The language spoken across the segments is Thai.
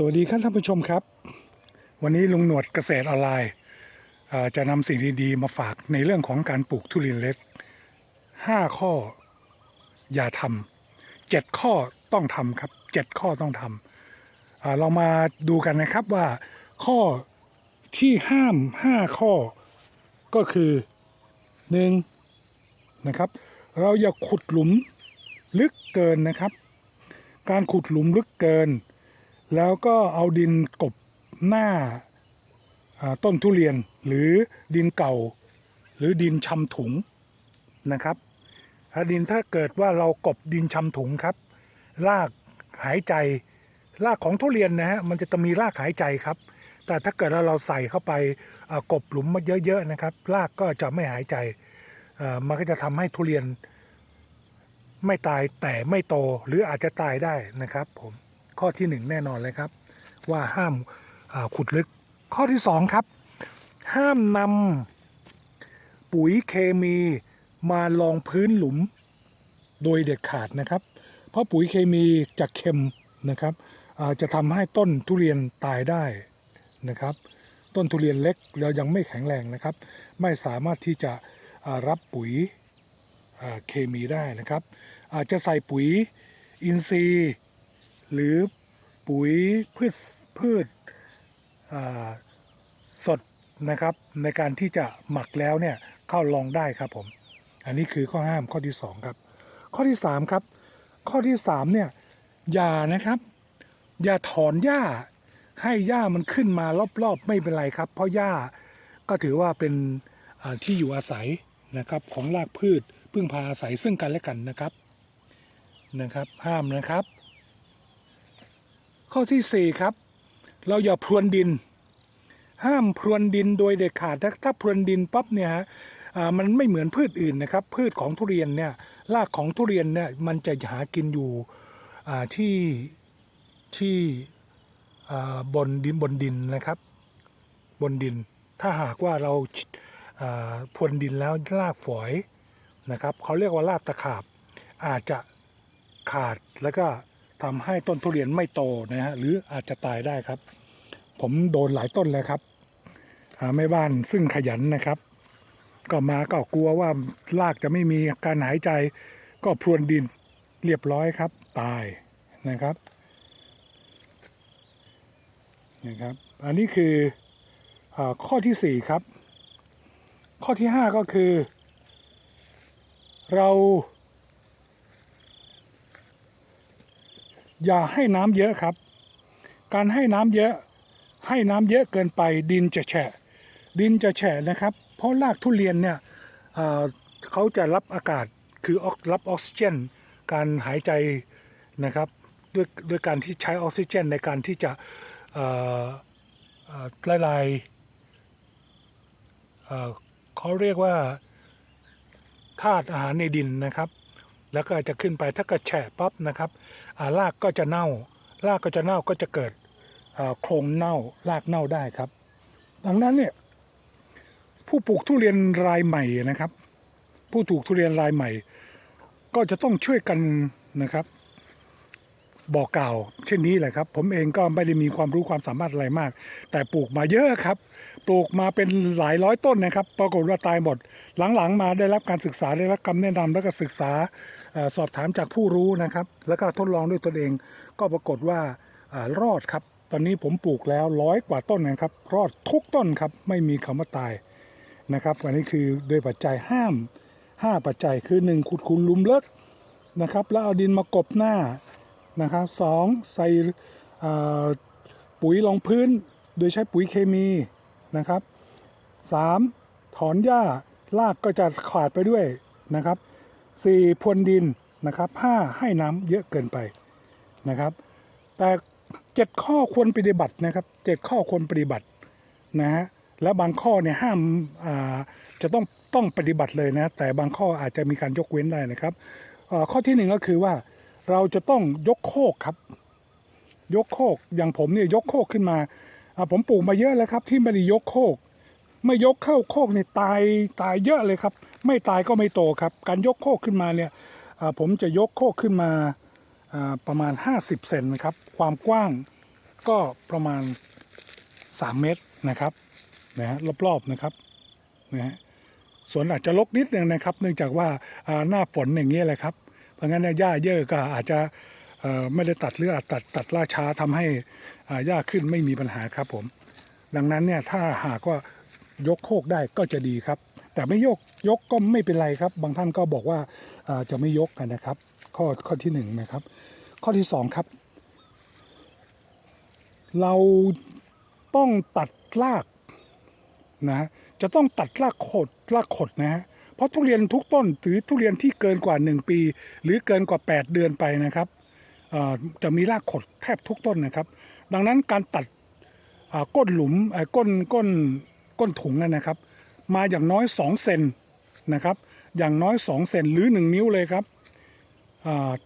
สวัสดีครับท่านผู้ชมครับ วันนี้ลุงหนวดเกษตรออนไลน์จะนำสิ่งดีๆมาฝากในเรื่องของการปลูกทุเรียนเล็ก 5 ข้ออย่าทำเจ็ดข้อต้องทำครับเจ็ดข้อต้องทำอ่าเรามาดูกันนะครับว่าข้อที่ห้าม 5 ข้อก็คือหนึ่งนะครับ เราอย่าขุดหลุมลึกเกินนะครับ การขุดหลุมลึกเกิน แล้วก็เอาดินกบหน้าต้นทุเรียนหรือดินเก่า หรือดินชำถุงนะครับดินถ้าเกิดว่าเรากบดินชำถุงครับรากหายใจรากของทุเรียนนะฮะมันจะต้องมีรากหายใจครับ แต่ถ้าเกิดว่าเราใส่เข้าไปกบหลุมมาเยอะๆนะครับรากก็จะไม่หายใจมันก็จะทำให้ทุเรียนไม่ตายแต่ไม่โตหรืออาจจะตายได้นะครับผม ข้อที่หนึ่งแน่นอนเลยครับ ว่าห้ามาขุดลึกข้อที่สองครับ ห้ามนำปุ๋ยเคมีมาลองพื้นหลุม โดยเด็ดขาดนะครับ เพราะปุ๋ยเคมีจะเค็มนะครับจะทำให้ต้นทุเรียนตายได้นะครับ ต้นทุเรียนเล็กเรายังไม่แข็งแรงนะครับ ไม่สามารถที่จะรับปุ๋ยเคมีได้นะครับ อาจจะใส่ปุ๋ยอินทรีย์ หรือปุ๋ยพืชพืชสดนะครับ ในการที่จะหมักแล้วเนี่ยเข้าลองได้ครับผม อันนี้คือข้อห้ามข้อที่สองครับ ข้อที่สามครับ ข้อที่สามเนี่ยอย่านะครับ อย่าถอนหญ้าให้หญ้ามันขึ้นมารอบๆไม่เป็นไรครับ เพราะหญ้าก็ถือว่าเป็นที่อยู่อาศัยนะครับของรากพืชพึ่งพาอาศัยซึ่งกันและกันนะครับนะครับ ห้ามนะครับ ข้อที่สี่ครับ เราอย่าพรวนดิน ห้ามพรวนดินโดยเด็ดขาดถ้าถ้าพรวนดินปั๊บเนี่ยฮะมันไม่เหมือนพืชอื่นนะครับ พืชของทุเรียนเนี่ยรากของทุเรียนเนี่ยมันจะหากินอยู่ที่ที่บนดินบนดินนะครับ บนดิน ถ้าหากว่าเราอ่าพรวนดินแล้วรากฝอยนะครับเขาเรียกว่ารากตะขาบอาจจะขาดแล้วก็ ทำให้ต้นทุเรียนไม่โตนะฮะหรืออาจจะตายได้ครับ ผมโดนหลายต้นแล้วครับแม่บ้านซึ่งขยันนะครับ ก็มาก็กลัวว่ารากจะไม่มีการหายใจ ก็พรวนดินเรียบร้อยครับ ตายนะครับนะครับ อันนี้คืออข้อที่สี่ครับ ข้อที่ห้าก็คือ เรา อย่าให้น้ำเยอะครับ การให้น้ำเยอะ ให้น้ำเยอะเกินไปดินจะแฉะ ดินจะแฉะนะครับ เพราะรากทุเรียนเนี่ยเเขาจะรับอากาศคืออรับออกซิเจน การหายใจนะครับด้วยด้วยการที่ใช้ออกซิเจนในการที่จะเอ่อเอ่อละลายเอ่เขาเรียกว่าธาตุอาหารในดินนะครับ แล้วก็จะขึ้นไปถ้าเกิดแฉะปั๊บนะครับ รากก็จะเน่า รากก็จะเน่าก็จะเกิดโครงเน่ารากเน่าได้ครับ ดังนั้นเนี่ยผู้ปลูกทุเรียนรายใหม่นะครับ ผู้ปลูกทุเรียนรายใหม่ ก็จะต้องช่วยกันนะครับ บอกกล่าว เช่นนี้แหละครับ ผมเองก็ไม่ได้มีความรู้ความสามารถอะไรมาก แต่ปลูกมาเยอะครับ ปลูกมาเป็นหลายร้อยต้นนะครับ ปรากฏว่าตายหมด หลังๆ มาได้รับการศึกษาได้รับคำแนะนำแล้วก็ศึกษาสอบถามจากผู้รู้นะครับ แล้วก็ทดลองด้วยตนเอง ก็ปรากฏว่าอรอดครับ ตอนนี้ผมปลูกแล้วร้อยกว่าต้นนะครับ รอดทุกต้นครับ ไม่มีคำว่าตายนะครับอันนี้คือโดยปัจจัยห้าม 5 ปัจจัยคือ 1 ขุดคุนลุมเลิกนะครับ แล้วเอาดินมากบหน้านะครับสองใส่ปุ๋ยรองพื้น โดยใช้ปุ๋ยเคมีนะครับ 3. ถอนหญ้า รากก็จะขาดไปด้วยนะครับ 4. พรวนดินนะครับ 5. ให้น้ำเยอะเกินไปนะครับ แต่7ข้อควรปฏิบัตินะครับ7ข้อควรปฏิบัตินะฮะแล้วบางข้อเนี่ยห้ามอ่าจะต้องต้องปฏิบัติเลยนะ แต่บางข้ออาจจะมีการยกเว้นได้นะครับข้อที่หนึ่งก็คือว่าเราจะต้องยกโคกครับ ยกโคกอย่างผมเนี่ยยกโคกขึ้นมาผมปลูกมาเยอะแล้วครับที่ไม่ได้ยกโคก ไม่ยกเข้าโคกเนี่ยตายตายเยอะเลยครับ ไม่ตายก็ไม่โตครับ การยกโคกขึ้นมาเนี่ยผมจะยกโคกขึ้นมาประมาณ 50 เซนนะครับ ความกว้างก็ประมาณ 3 เมตรนะครับนะฮะรอบๆนะครับนะฮะสวนอาจจะรกนิดนึงนะครับ เนื่องจากว่าหน้าฝนอย่างนี้ยแหละครับ เพราะงั้นเนี่ยหญ้าเยอะก็อาจจะไม่ได้ตัดหรืออาจตัดตัดล่าช้าทำให้หญ้าขึ้นไม่มีปัญหาครับผม ดังนั้นเนี่ยถ้าหากว่า ยกโคกได้ก็จะดีครับ แต่ไม่ยกยกก็ไม่เป็นไรครับ บางท่านก็บอกว่าจะไม่ยกกันนะครับ ข้อข้อที่หนึ่งนะครับ ข้อที่สองครับ เราต้องตัดรากนะจะต้องตัดรากขดรากขดนะฮะเพราะทุเรียนทุกต้นหรือทุเรียนที่เกินกว่า 1 ปี หรือเกินกว่า 8 เดือนไปนะครับจะมีรากขดแทบทุกต้นนะครับ ดังนั้นการตัดก้นหลุมก้นก้น ก้นถุงนั่นนะครับ มาอย่างน้อย 2 เซนนะครับ อย่างน้อย 2 เซนหรือ 1 นิ้วเลยครับ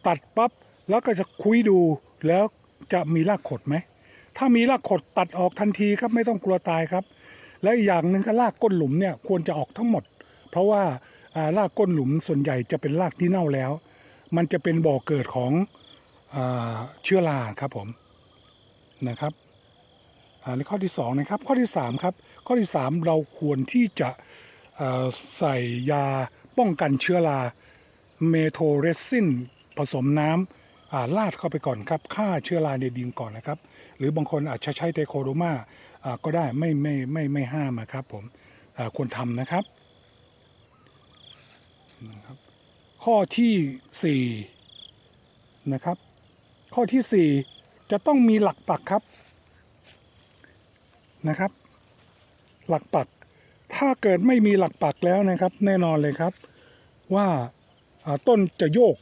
ตัดปั๊บแล้วก็จะคุยดูแล้วจะมีรากขดไหม ถ้ามีรากขดตัดออกทันทีครับไม่ต้องกลัวตายครับ และอีกอย่างหนึ่งก็รากก้นหลุมเนี่ยควรจะออกทั้งหมด เพราะว่ารากก้นหลุมส่วนใหญ่จะเป็นรากที่เน่าแล้ว มันจะเป็นบ่อเกิดของอเชื้อราครับผมนะครับ ในข้อที่สองนะครับข้อที่สามครับข้อที่สามเราควรที่จะใส่ยาป้องกันเชื้อราเมโทเรซินผสมน้ำลาดเข้าไปก่อนครับฆ่าเชื้อราในดินก่อนนะครับ หรือบางคนอาจจะใช้ไตโคโดมาก็ได้ไม่ไม่ไม่ไม่ห้ามครับผมควรทำนะครับนะครับข้อที่สี่นะครับข้อที่สี่จะต้องมีหลักปักครับ นะครับ หลักปัก ถ้าเกิดไม่มีหลักปักแล้วนะครับ แน่นอนเลยครับ ว่าต้นจะโยก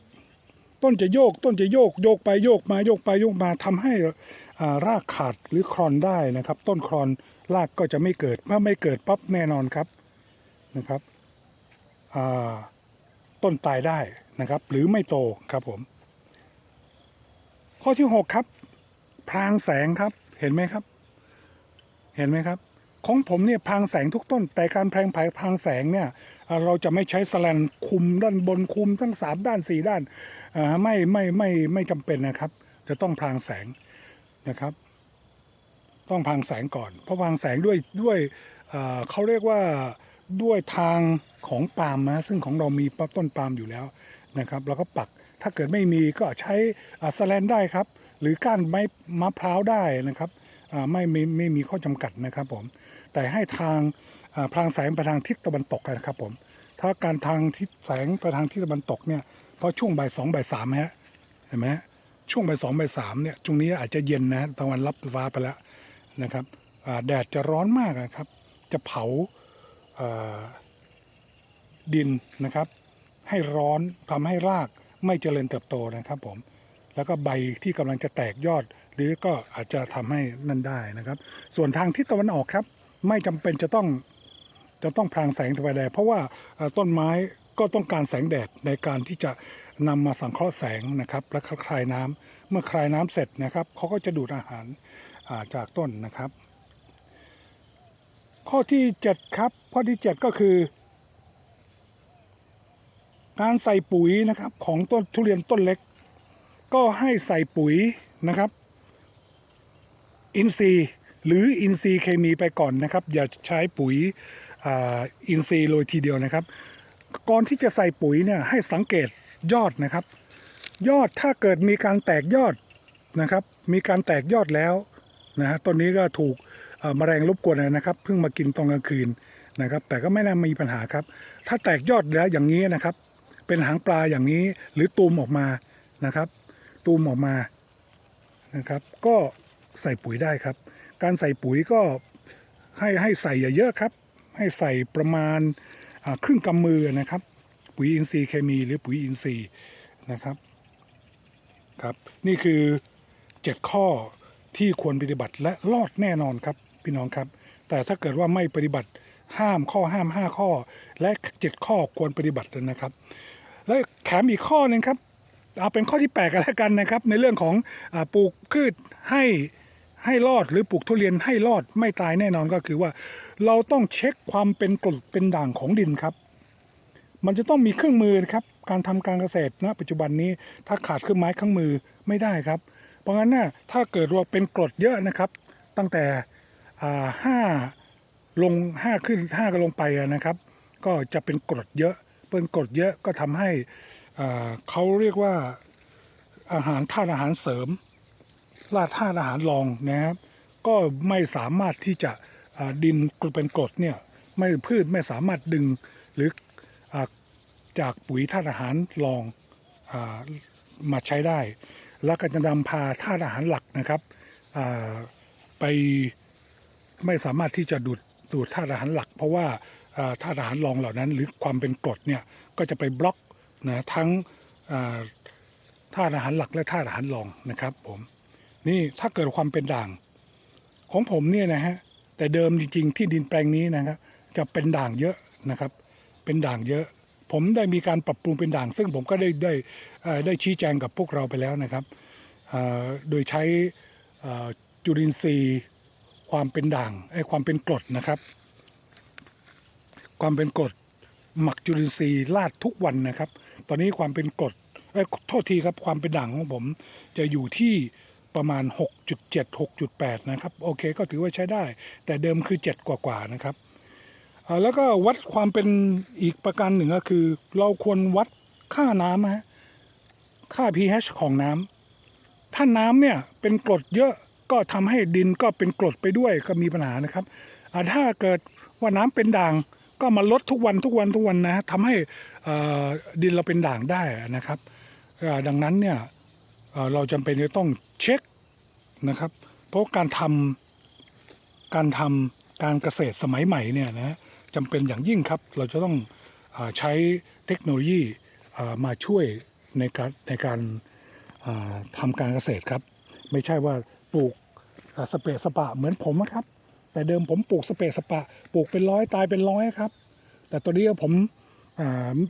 ต้นจะโยก ต้นจะโยกโยกไปโยกมาโยกไปโยกมาทำให้รากขาดหรือครอนได้นะครับ ต้นครอนรากก็จะไม่เกิดเมื่อไม่เกิดปั๊บแน่นอนครับนะครับต้นตายได้นะครับ หรือไม่โตครับผม ข้อที่ 6 ครับ พรางแสงครับเห็นไหมครับ เห็นไหมครับ ของผมเนี่ยพรางแสงทุกต้น แต่การแพงผายพางแสงเนี่ยเราจะไม่ใช้สแลนคุมด้านบนคุมทั้งสามด้านสี่ด้านอ่ไม่ไม่ไม่ไม่จำเป็นนะครับ จะต้องพรางแสงนะครับ ต้องพรางแสงก่อน เพราะพางแสงด้วยด้วยเขาเรียกว่าด้วยทางของปาล์มนะซึ่งของเรามีต้นปาล์มอยู่แล้วนะครับแล้วก็ปักถ้าเกิดไม่มีก็ใช้สแลนได้ครับ หรือก้านไม้มะพร้าวได้นะครับ ไม่ไม่ไม่มีข้อจำกัดนะครับผมแต่ให้ทางพรางแสงไปทางทิศตะวันตกนะครับผมถ้าการทางทิศแสงไปทางทิศตะวันตกเนี่ยเพราะช่วงบ่ายสองบ่ายสามฮะเห็นไหมช่วงบ่ายสองบ่ายสามเนี่ยช่วงนี้อาจจะเย็นนะตะวันรับฟ้าไปแล้วนะครับแดดจะร้อนมากนะครับ จะเผาาดินนะครับ ให้ร้อนทำให้รากไม่เจริญเติบโตนะครับผมแล้วก็ใบที่กำลังจะแตกยอด หรือก็อาจจะทำให้นั่นได้นะครับ ส่วนทางทิศตะวันออกครับ ไม่จำเป็นจะต้องจะต้องพรางแสงไปแดดเพราะว่าต้นไม้ก็ต้องการแสงแดดในการที่จะนำมาสังเคราะห์แสงนะครับ และคลายน้ำเมื่อคลายน้ำเสร็จนะครับเขาก็จะดูดอาหาราจากต้นนะครับ ข้อที่ 7 ครับ ข้อที่ 7 ก็คือ การใส่ปุ๋ยนะครับของต้นทุเรียนต้นเล็ก ก็ให้ใส่ปุ๋ยนะครับ อินทรีย์หรืออินทรีย์เคมีไปก่อนนะครับ อย่าใช้ปุ๋ยอินทรีย์โรยทีเดียวนะครับ ก่อนที่จะใส่ปุ๋ยเนี่ยให้สังเกตยอดนะครับ ยอดถ้าเกิดมีการแตกยอดนะครับ มีการแตกยอดแล้วนะฮะต้นนี้ก็ถูกเอ่อแมลงรบกวนนะครับ เพิ่งมากินตอนกลางคืนนะครับ แต่ก็ไม่น่ามีปัญหาครับ ถ้าแตกยอดแล้วอย่างนี้นะครับ เป็นหางปลาอย่างนี้หรือตูมออกมานะครับ ตูมออกมานะครับ ก็ ใส่ปุ๋ยได้ครับ การใส่ปุ๋ยก็ให้ให้ใส่อย่าเยอะครับ ให้ใส่ประมาณครึ่งกำมือนะครับ ปุ๋ยอินทรีย์เคมี หรือปุ๋ยอินทรีย์นะครับครับ นี่คือ 7 ข้อที่ควรปฏิบัติและรอดแน่นอนครับพี่น้องครับ แต่ถ้าเกิดว่าไม่ปฏิบัติห้ามข้อห้าม 5 ข้อ และ 7 ข้อควรปฏิบัตินะครับ และแถมอีกข้อหนึ่งครับ เอาเป็นข้อที่แปดกันแล้วกันนะครับ ในเรื่องของอปลูกพืชให้ให้รอดหรือปลูกทุเรียนให้รอดไม่ตายแน่นอนก็คือว่า เราต้องเช็คความเป็นกรดเป็นด่างของดินครับ มันจะต้องมีเครื่องมือครับ การทำการเกษตรณปัจจุบันนี้ถ้าขาดเครื่องไม้เครื่องมือไม่ได้ครับ เพราะงั้นน่ะถ้าเกิดว่าเป็นกรดเยอะนะครับ ตั้งแต่ห้าลงห้าขึ้นห้าก็ลงไปนะครับ ก็จะเป็นกรดเยอะเป็นกรดเยอะก็ทำให้ เขาเรียกว่าอาหารธาตุอาหารเสริมลาธาตุอาหารรองนะครับก็ไม่สามารถที่จะดินกรดเป็นกรดเนี่ยไม่พืชไม่สามารถดึงหรืออจากปุ๋ยธาตุอาหารรองอมาใช้ได้ แล้วก็จะนำพาธาตุอาหารหลักนะครับไปไม่สามารถที่จะดูดดูดธาตุอาหารหลัก เพราะว่าอ่าธาตุอาหารรองเหล่านั้น หรือความเป็นกรดเนี่ยก็จะไปบล็อก นะทั้งอ่าธาตุอาหารหลักและธาตุอาหารรองนะครับ ผมนี่ถ้าเกิดความเป็นด่าง ของผมเนี่ยนะฮะแต่เดิมจริงๆที่ดินแปลงนี้นะครับ จะเป็นด่างเยอะนะครับ เป็นด่างเยอะ ผมได้มีการปรับปรุงเป็นด่าง ซึ่งผมก็ได้ได้ได้ชี้แจงกับพวกเราไปแล้วนะครับโดยใช้จุลินทรีย์ ความเป็นด่างไอ้ความเป็นกรดนะครับ ความเป็นกรด หมักจุลินทรีย์ลาดทุกวันนะครับ ตอนนี้ความเป็นกรดเอ้ยโทษทีครับความเป็นด่างของผมจะอยู่ที่ประมาณ 6.7 6.8 นะครับ โอเคก็ถือว่าใช้ได้ แต่เดิมคือ 7 กว่าๆนะครับ แล้วก็วัดความเป็นอีกประการหนึ่งก็คือ เราควรวัดค่าน้ำฮะค่า pH ของน้ำถ้าน้ำเนี่ยเป็นกรดเยอะก็ทำให้ดินก็เป็นกรดไปด้วยก็มีปัญหานะครับถ้าเกิดว่าน้ำเป็นด่าง ก็มาลดทุกวันทุกวันทุกวันนะทำให้ดินเราเป็นด่างได้นะครับ ดังนั้นเนี่ยเราจำเป็นจะต้องเช็คนะครับ เพราะการทำการทำการเกษตรสมัยใหม่เนี่ยนะจำเป็นอย่างยิ่งครับ เราจะต้องอใช้เทคโนโลยีมาช่วยในการในการอ่าทำการเกษตรครับ ไม่ใช่ว่าปลูกสเปะสปะเหมือนผมนะครับ แต่เดิมผมปลูกสเปะสปะ ปลูกเป็นร้อยตายเป็นร้อยครับ แต่ตอนนี้ผม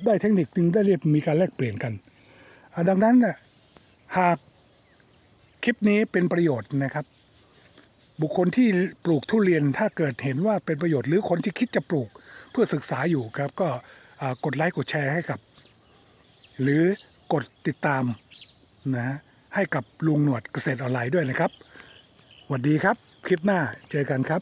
ได้เทคนิคนึงได้เรียกมีการแลกเปลี่ยนกัน ดังนั้นหากคลิปนี้เป็นประโยชน์นะครับ บุคคลที่ปลูกทุเรียนถ้าเกิดเห็นว่าเป็นประโยชน์หรือคนที่คิดจะปลูกเพื่อศึกษาอยู่ครับ ก็กดไลค์กดแชร์ให้กับ หรือกดติดตามนะให้กับลุงหนวดเกษตรออนไลน์ด้วยนะครับสวัสดีครับ คลิปหน้าเจอกันครับ